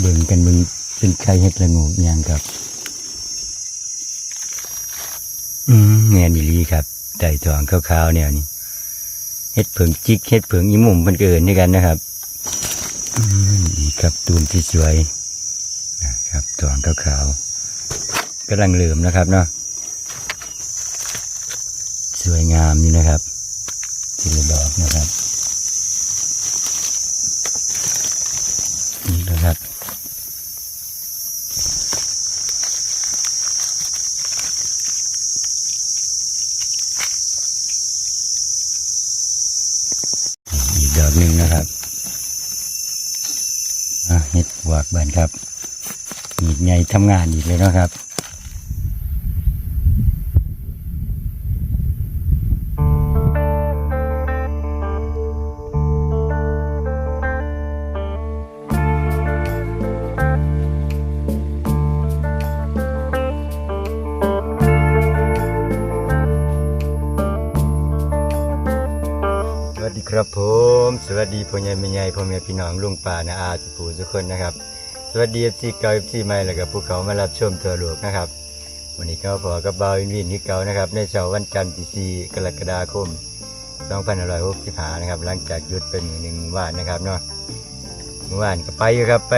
เบิ่งกันเบิ่งเป็นไข่เฮ็ดละงูยางครับ อืมแม่นอีลีครับไต่ทองขาวๆแนวนี้เฮ็ดเผิงจิกเฮ็ดเผิงอีมุมเพิ่นเอิ้นด้วยกันนะครับอืมอีครับตูมที่สวยนะครับทองขาวๆกำลังเหลื่อมนะครับเนาะสวยงามนี่นะครับทีละดอกนะครับนี่นะครับ อีกดอก หนึ่งนะครับอะเห็ดหวกบานครับหีดใหญ่ทำงานอีกเลยนะครับ วัสดีครับผม สวัสดีพ่อใหญ่แม่ใหญ่พ่อแม่พี่น้องลุงป่านาอาสุภูทุกคนนะครับ สวัสดีเอฟซีเก่าเอฟซีใหม่แล้วก็ผู้เขามารับชมตัวโลกนะครับวันนี้ก็พอกับเบาวินวินที่เก่านะครับในเช้าวันจันทร์ที่4กรกฎาคม2565นะครับหลังจากหยุดเป็นหนึ่งวันนะครับเนาะเมื่อวานก็ไปครับไป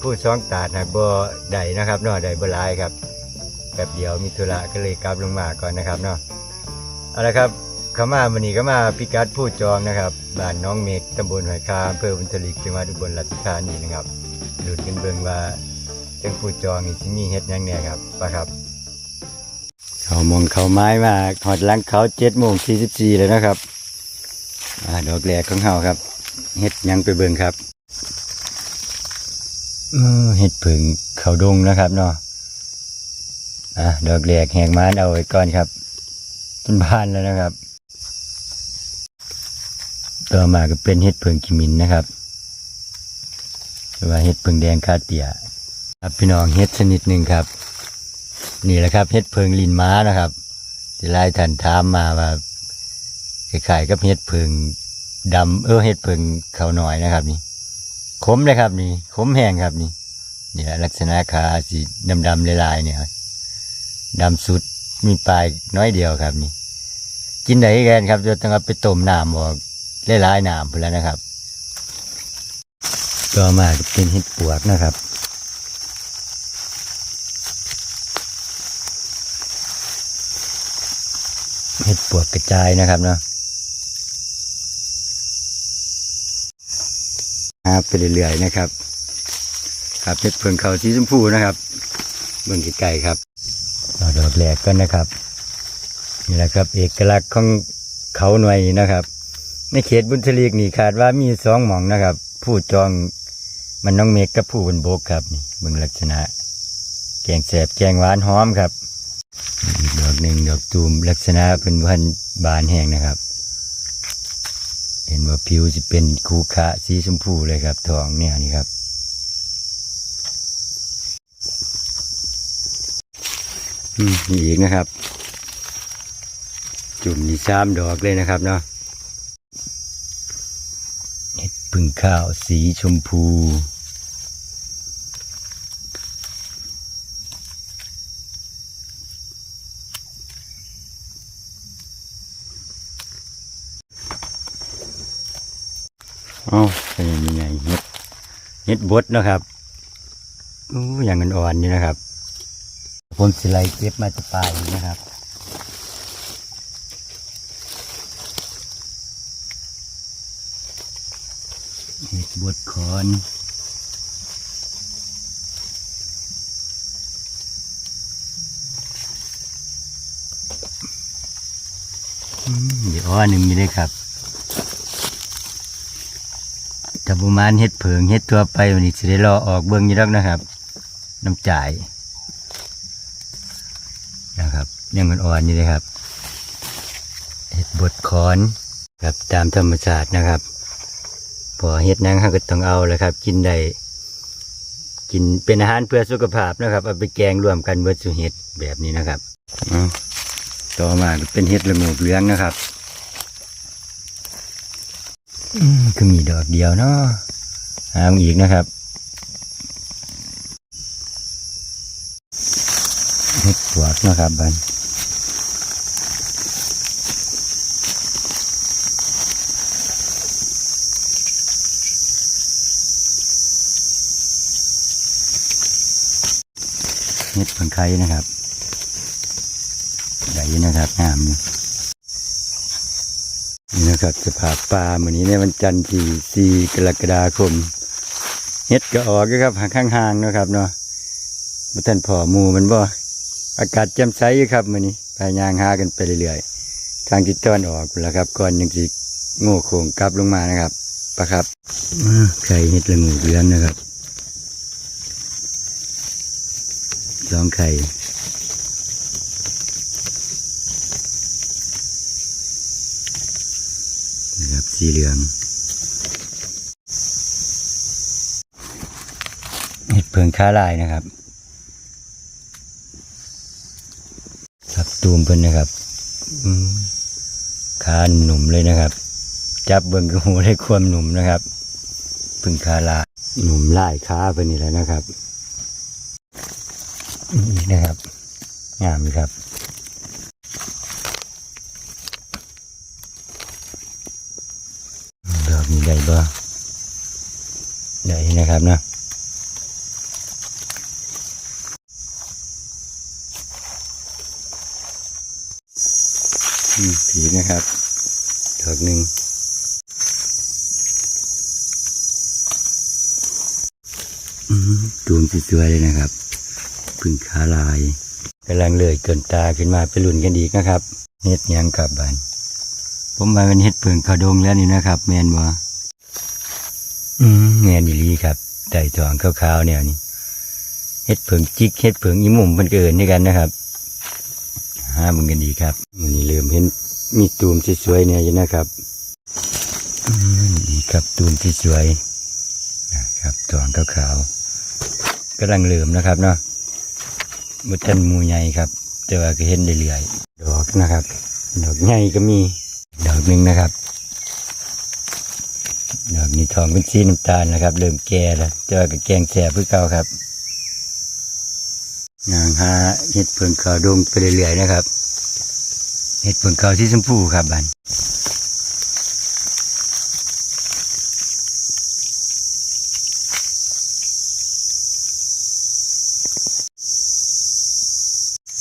ผู้สองตาดหักบ่ได้นะครับเนาะได้บ่หลายครับแป๊บเดียวมีธุระก็เลยกลับลงมาก่อนนะครับเนาะเอาละครับ เขามาวันนี้ก็มาพิกัดผู้จองนะครับบ้านน้องเมฆตำบลหอยคาอำเภอบุญทลิกจังหวัดอุบลราชธานีนะครับดูดกันเบิ่งว่าจังผู้จองนี่สิมีเฮ็ดหยังเนี่ยครับป่ะครับ เขามองเขาไม้มาหอดหลังเขาเจ็ดโมงสี่สิบสี่เลยนะครับอ่าดอกแรกของเฮาครับเฮ็ดหยังไปเบิ่งครับเออเฮ็ดผึ่งเขาดงนะครับเนาะอะดอกแรกแหกมานเอาไว้ก่อนครับเป็นบ้านแล้วนะครับ ต่อมาก็เป็นเห็ดเพิงกิมินนะครับหรือว่าเห็ดเพิงแดงคาเตียครับพี่น้องเห็ดชนิดหนึ่งครับ นี่แหละครับเห็ดเพิงลินม้านะครับที่ลายท่านถามมาว่าคล้ายๆกับเห็ดเพิงดำเออเห็ดเพิงเขาหน่อยนะครับ นี่ขมเลยครับ นี่ขมแห้งครับนี่นี่ยลักษณะขาสีดำๆลายๆเนี่ยดำสุดมีปลายน้อยเดียวครับนี่ กินได้กันครับจะต้องเอาไปต้มน้ำบอก หลายๆน้ำไปแล้วนะครับ ต่อมาก็เป็นเห็ดปวกนะครับเห็ดปวกกระจายนะครับเนาะหาไปเรื่อยๆนะครับครับเห็ดเพิงเขาสีชมพูนะครับเบื้องไกลๆครับเราดอกแหลกกันนะครับนี่แหละครับ เอกลักษณ์ของเขาหน่วยนะครับ ในเขตบุญทลีกนี่คาดว่ามีสองหม่องนะครับ ผู้จองมันน้องเมฆกับผู้บนโบกครับนี่เบิ่งลักษณะ แกงแสบแกงหวานหอมครับดอกหนึ่งดอกตูมลักษณะเป็นพันบานแห้งนะครับ เห็นว่าผิวจะเป็นคูขะสีชมพูเลยครับทองเนี่ยนี่ครับอืมนี่อีกนะครับ จุ่มนี่สามดอกเลยนะครับเนาะเห็ด พึ่งข้าวสีชมพูอ๋อเป็นยังไงเห็ดเห็ดบดนะครับอู้อย่างอ่อนๆอยู่นะครับ ผมสิไลเก็บมาจะปลายนะครับ เห็ดบดขอนเดี๋ยวอ้อหนึ่งมีเลยครับแต่ประมาณเห็ดเผิงเห็ดตัวไปวันนี้จะได้รอออกเบื้องอยี่แล้วนะครับ น้ำจ่ายนะครับยังอ่อนๆอยู่เลยครับ เห็ดบดขอนครับตามธรรมชาตินะครับ พอเฮ็ดนังห้าก็ต้องเอาแหละครับ กินได้กินเป็นอาหารเพื่อสุขภาพนะครับเอาไปแกงรวมกันเบิดสุเฮ็ดแบบนี้นะครับต่อมาเป็นเห็ดระงูเลี้ยงนะครับก็มีดอกเดียวเนาะหาอีกนะครับเห็ดปวกนะครับบัน เห็ดผังไข่นะครับใหญ่นะครับงามอยู่นี่นะครับสภาพป่าเหมือนนี้ในวันจันทร์ที่4กรกฎาคมเฮ็ดก็ออกอยู่ครับห่างๆเนะครับเนาะมาท่านพ่อหมูมันบ่อากาศแจ่มใสครับมื้อนี้พายามหากันไปเรื่อยๆทางทิศตะวันออกพุ่นล่ะครับก่อนยังสิโง่โคงกลับลงมานะครับปะครับไข่เฮ็ดละงูเรือนนะครับ สองไข่นะครับสีเหลืองเห็ดเพิงค้าลายนะครับครับตูมเพิ่นนะครับอืมขาหนุ่มเลยนะครับ จับเบิ่งกระหูได้ความหนุ่มนะครับ เพึ่งคาลายหนุ่มลายค้าเพิ่นนี่แหละนะครับ นี่นะครับงามครับดอกนี้ได้บ่ได้นะครับนะผีนะครับดอกหนึ่งอืมตูมสวยๆเลยนะครับ พึ่งขาลายกำลังเลยเกินตาขึ้นมาไปลุ่นกันอีกนะครับเฮ็ดหยังกลับบ้านผมมาเป็นเฮ็ดเพิงขาวดงแล้วนี่นะครับ แมนบ่อืมแมนอีหลีครับไต่ทองขาวๆแนวนี้เฮ็ดเพิงจิกเฮ็ดเพิงอีหมุมมันเกินด้วยกันนะครับหามึงกันดีครับมันนี้เริ่มเห็นมีตูมที่สวยเนี่ยอยู่นะครับอืมดีครับตูมที่สวยนะครับตอนขาวๆกำลังเริ่มนะครับเนาะ บุตันหมูใหญ่ครับ แต่ว่าก็เห็นเรื่อยๆดอกนะครับ ดอกใหญ่ก็มี ดอกหนึ่งนะครับ ดอกนี้ทองเป็นสีน้ำตาลนะครับ เริ่มแก่แล้วแต่ว่าก็แกงแสบเพื่อเก่าครับนางหาเห็ดเพิงขาวดงไปเรื่อยๆนะครับเห็ดเพิงขาที่ชมพูครับบัน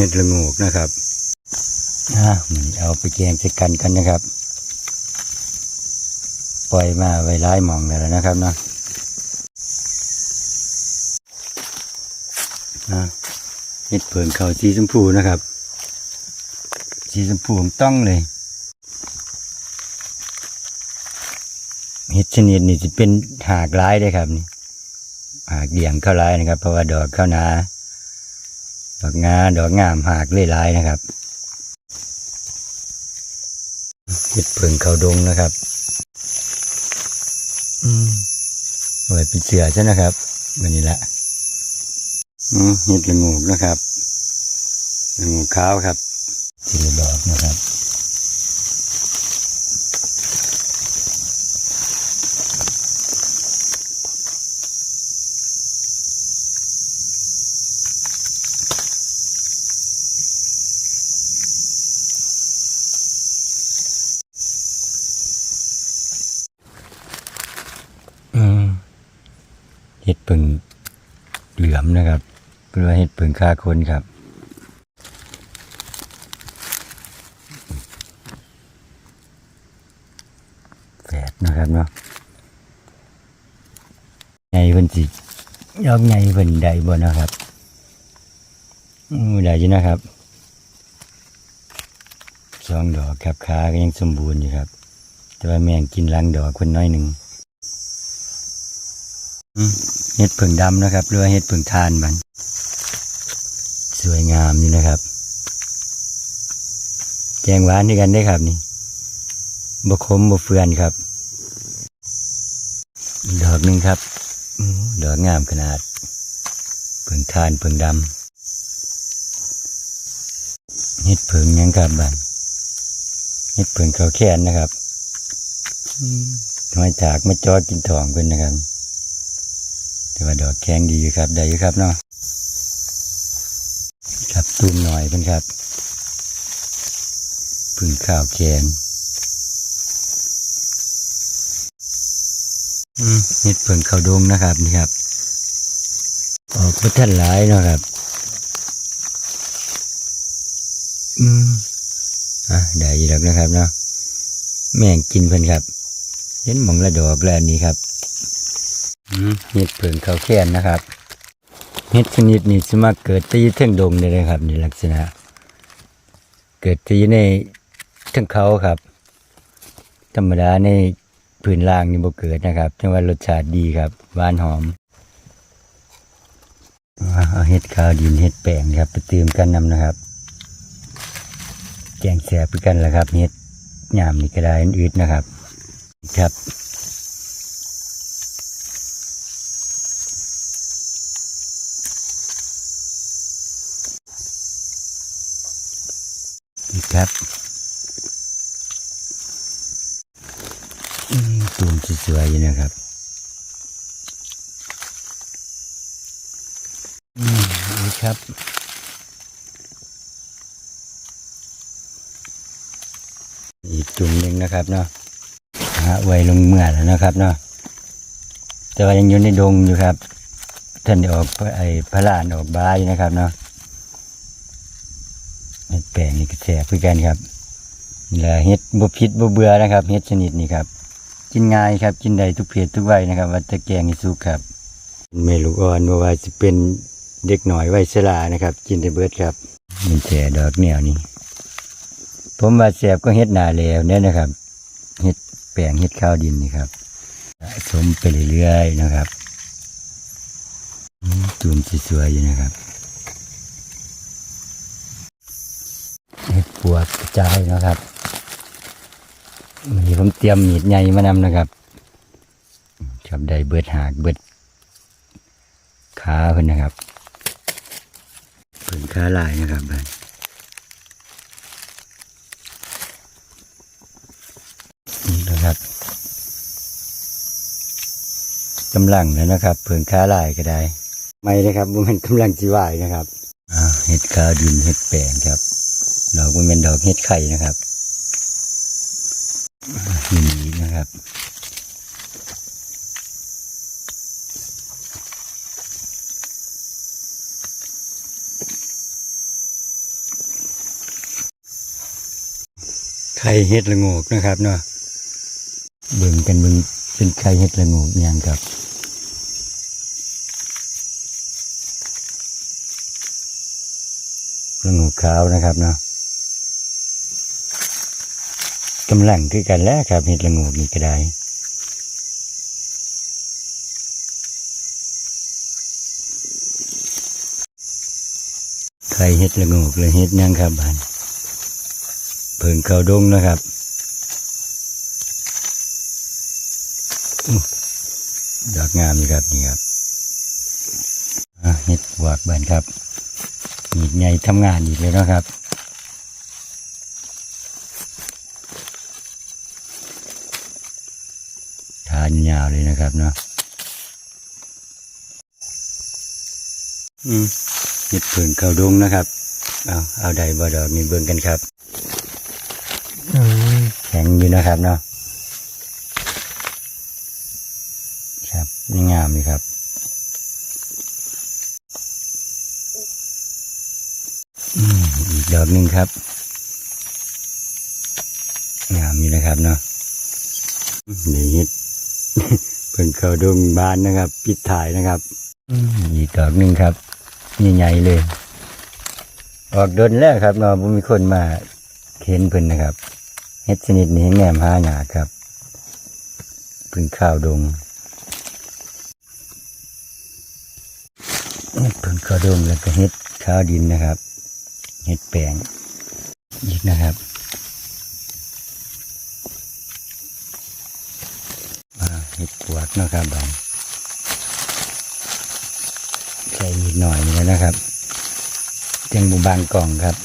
เห็ดละโงกนะครับอ่ามันเอาไปแกงใส่กันกันนะครับ ปล่อยมาไว้ร้ายหมองแล้วนะครับเนาะอ่าเห็ดเผิงเขาสีชมพูนะครับ สีชมพูต้องเลยเห็ดชนิดนี้จะเป็นหากร้ายได้ครับนี่หากเดี่ยงเข้าร้ายนะครับ เพราะว่าดอกเข้าหนา ดอกงาดอกงามหากเล่ร้ายนะครับเห็ดเผิงเขาดงนะครับ อืมไว้เป็นเสือใช่นะครับวันนี้แหละอืมเห็ดละงูกนะครับละงูขาวครับสีดอกนะครับ อืมเห็ดปึงเหลือมนะครับเพื่อเห็ดปึงฆ่าคนครับ แฝดนะครับเนาะไงเพิ่นสิยอกไงเพิ่นได้บ่นะครับได้อยู่นะครับสองดอกครับขาก็ยังสมบูรณ์อยู่ครับ แต่ว่าแมงกินรังดอกคนน้อยหนึ่งเห็ดผึ่งดำนะครับหรือว่าเห็ดผึ่งทานมัน สวยงามนี่นะครับแกงหวานด้วยกันได้ครับนี่บกคมบกเฟือนครับ ดอกหนึ่งครับอดอกงามขนาดเผึ่งทานเผึ่งดำเห็ดเผึ่งยังครับบันเห็ดเผึ่งเขาแค้นนะครับอืมมจากมาจอดกินทองเพิ่นนะครับ แต่ว่าดอกแข็งดีครับได้อยู่ครับเนาะ ตูมหน่อยเพิ่อนครับพึ่งข้าวแขนอืมเห็ดเพิ่งข้าวดงนะครับนี่ครับ ออกมาท่านหลายนะครับ อืมอะได้อยีแล้วนะครับเนาะแม่งกินเพิ่อนครับ เห็นหมองละดอกแล้วนี้ครับอืมเห็ดเพิ่งข้าวแคนนะครับ เห็ดชนิดนี้สมาเกิดตีเท่งดงเลยนะครับนี่ลักษณะ เกิดตีในเท่งเขาครับ ธรรมดาในพื้นล่างนี่บ่เกิดนะครับจังว่ารสชาติดีครับหวานหอมเอาเห็ดขาวดินเห็ดแป้งครับไปเติมกันนำนะครับ แกงแสบคือกันแหละครับเห็ดหยามนี่ก็ได้อืดๆนะครับ ครับ นี่ครับอืมตูมสวยๆอยู่นะครับอืมนี่ ครับ อีกจุ่มหนึ่งนะครับเนาะหาไว้ลงเมื่อแล้วนะครับเนาะแต่ว่ายังอยู่ในดงอยู่ครับ ท่านได้ออกไอ้พระลานออกบายนะครับเนาะแปลงนี่ก็แสบคือกันครับและเห็ดบพิษบเบื่อนะครับเห็ดชนิดนี้ครับ กินง่ายครับ กินได้ทุกเพศทุกวัยนะครับ ว่าจะแกงให้สุกครับเมลูกอ่อนบ่ว่าจะเป็น เด็กหน่อยไวัยชรานะครับ กินได้เบิดครับมันแฉดอกแนวนี้ผมว่าแสบก็เห็ดหนาแล้วเนี่ยนะครับเห็ดแปลงเห็ดข้าวดินนี่ครับสมไปเรื่อยๆนะครับอืมตูมสวยๆอยู่นะครับเห็ดปวดกระจายนะครับวันนี้ผมเตรียมมีดใหญ่มานำนะครับครับได้เบิดหากเบิดขาเพิ่นนะครับ เพิ่นขาลายนะครับเพิ่นนี่นะครับกำลังแล้วนะครับเพิ่นขาลายก็ได้ ไม่นะครับมันกำลังจีวายนะครับเห็ดขาวดินเห็ดแปลงครับดอกมันเป็นดอกเห็ดไข่นะครับนี่นะครับ ไข่เห็ดละโงกนะครับเนาะเบิ่งกันเบิ่งเป็นไข่เห็ดละโงกอย่างครับละงกขาวนะครับเนาะกำลังคือกันแล้วครับเห็ดละงูนี่ก็ได้ใครเห็ดละงูเลยเห็ดนั่งครับบ้าน เพิ่งเขาดงนะครับดอกงามอยู่ครับนี่ครับอะเห็ดหวากบานครับมีดใหญ่ทำงานอีกเลยนะครับทานยาวเลยนะครับเนาะอืมเห็ดเพิ่งเขาดงนะครับ เอาเอาใดบ่ดอกนี่เบิ่งกันครับ แข็งอยู่นะครับเนาะครับนี่งามเลยครับ อีกดอกหนึ่งครับ งามอยู่นะครับเนาะนี่เพิ่งเข้าดงบ้านนะครับปิดถ่ายนะครับอีกดอกหนึ่งครับใหญ่ๆเลย ออกเดินแล้วครับเนาะมีคนมาเห็นเพิ่นนะครับ เฮ็ดชนิดนี้แง่มหาหยาครับพิ่งข้าวดงเฮ็ดพิ่งข้าวดงแล้วก็เฮ็ดข้าวดินนะครับเฮ็ดแปลงอีกนะครับมาเห็ดปวกนะครับบางใส่นิดหน่อยนี่นะครับยังบุบางกล่องครับ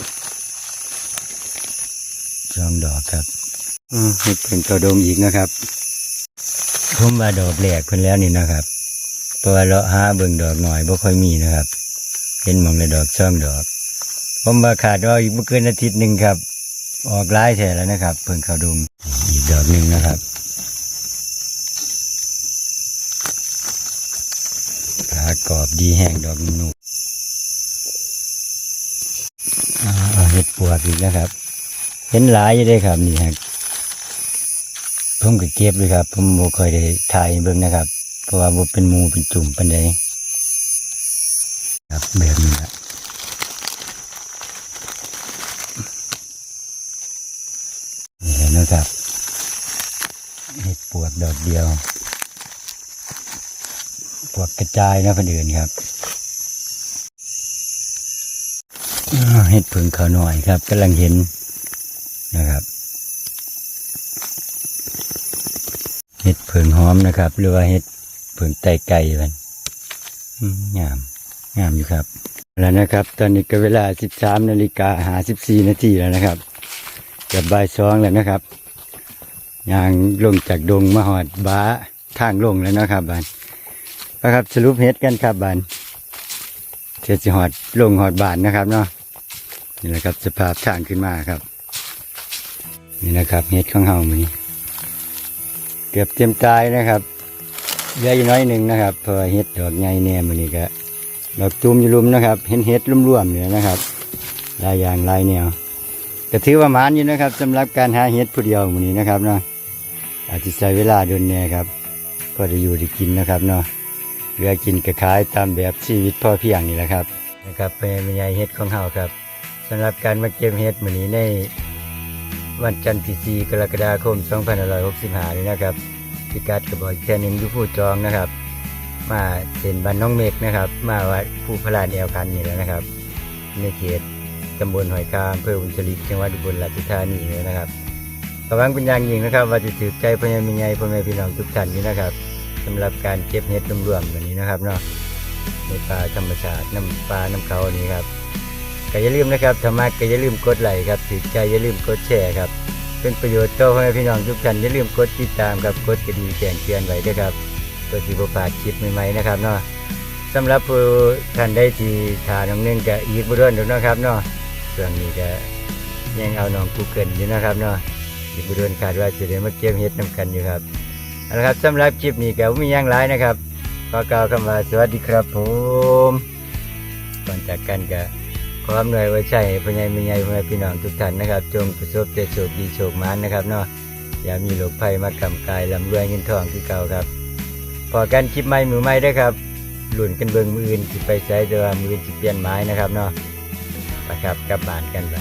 จองดอกครับอืมเห็ดเป็นกระดงอีกนะครับผมมาดอกแหลกเพิ่นแล้วนี่นะครับเพราะว่าเราะหาเบิ่งดอกหน่อยบ่ค่อยมีนะครับ เห็นหมองในดอกช่องดอก ผมมาขาดว่าอีกไม่เกินอาทิตย์หนึ่งครับ ออกร้ายแท้แล้วนะครับ เพิ่งเข้าดุงอีกดอกหนึ่งนะครับขากรอบดีแห้งดอกนุ่มอ่าเอาเห็ดปวกอีกนะครับ เห็นหลายอยู่เลยครับนี่ฮะผมก็เก็บเลยครับผมบ่ค่อยได้ถ่ายเบิ่งนะครับ เพราะว่าบ่เป็นมูเป็นจุ่มปันใดครับแบบนี้ละนี่แหละนะครับเห็ดปวกดอกเดียวปวกกระจายนะคนอื่นครับเห็ดผึ่งเขาหน่อยครับกำลังเห็น นะครับเห็ดเผิงหอมนะครับ หรือว่าเห็ดเผิงไตไก่มันงามงามอยู่ครับแล้วนะครับ ตอนนี้ก็เวลา 13นาฬิกาหา14นาทีแล้วนะครับจะบ่ายสองแล้วนะครับยางลงจากดงมาหอดบ้าทางลงแล้วนะครับบานนะครับสรุปเห็ดกันครับบานเจะสิหอดลงหอดบานนะครับเนาะนี่แหละครับสภาพทางขึ้นมาครับ นี่นะครับเห็ดของเฮามือนี้เกือบเต็มตายนะครับเหลืออยู่น้อยหนึ่งนะครับเพอเห็ดดอกใหญ่แน่มือนี้ก็ดอกตูมอยู่ลุมนะครับ เห็นเห็ดร่วมๆเนี่ยนะครับลายยางลายแนวก็ถือว่ามานอยู่นะครับสำหรับการหาเห็ดผู้เดียวมือนี้นะครับเนาะอาจจะใช้เวลาเดินแน่ครับก็ได้อยู่ได้กินนะครับเนาะเหลือกินก็ขายตามแบบชีวิตพ่อเพียงนี่แหละครับนะครับเป็นใหญ่เห็ดของเฮาครับสำหรับการมาเก็บเห็ดมือนี้ใน วันจันทร์ที่4กรกฎาคม2565นี้นะครับพิกัดกระบอกแค่หนึ่งอยู่ผู้จองนะครับ มาเซ็นบ้านน้องเมกนะครับ มาวัดผู้พลานแอวคันนี่แล้วนะครับในเขตตำบลหอยคามอำเภออุจริกจังหวัดอุบลราชธานีเลยนะครับกำลังเป็นอย่างยิ่งนะครับ ว่าจะถือใจพ่อแม่มีไงพ่อแม่พี่น้องทุกท่านนี้นะครับสำหรับการเก็บเห็ดรวมๆแบบนี้นะครับเนาะในป่าธรรมชาติน้ำปลาน้ำเขานี้ครับ ก็อย่าลืมนะครับถ้ามาก็อย่าลืมกดไลค์ครับถือใจอย่าลืมกดแชร์ครับ เป็นประโยชน์ต่อพ่อแม่พี่น้องทุกท่านอย่าลืมกดติดตามครับกดกระดิ่งแจ้งเตือนไว้ด้วยครับเพื่อที่จะพาดคลิปใหม่ๆนะครับเนาะสำหรับผู้ท่านได้ที่ทาน้องนึ่งก็อีกบุรุษนะครับเนาะส่วนนี้ก็ยังเอาน้องกูเกิลอยู่นะครับเนาะอีกบุรุษคาดว่าจะได้มาเก็บเฮ็ดน้ำกันอยู่ครับเอาละครับสำหรับคลิปนี้ก็บ่มีหยังหลายนะครับขอกล่าวคำว่าสวัสดีครับผมก่อนจากกันก็ ความเหนื่อยไว้ใช่พญายมีใหญ่พ่อพี่น้องทุกท่านนะครับ จงประสบแต่โชคดีโชคมานนะครับเนาะอย่ามีโรคภัยมากำกายลำรวยเงินทองคือเก่าครับพอกันคลิปใหม่มือใหม่ได้ครับหลุนกันเบิงมืออื่นที่ไปใช้แต่ว่ามืออื่นสิเปลี่ยนไม้นะครับเนาะนะครับกลับบ้านกันไป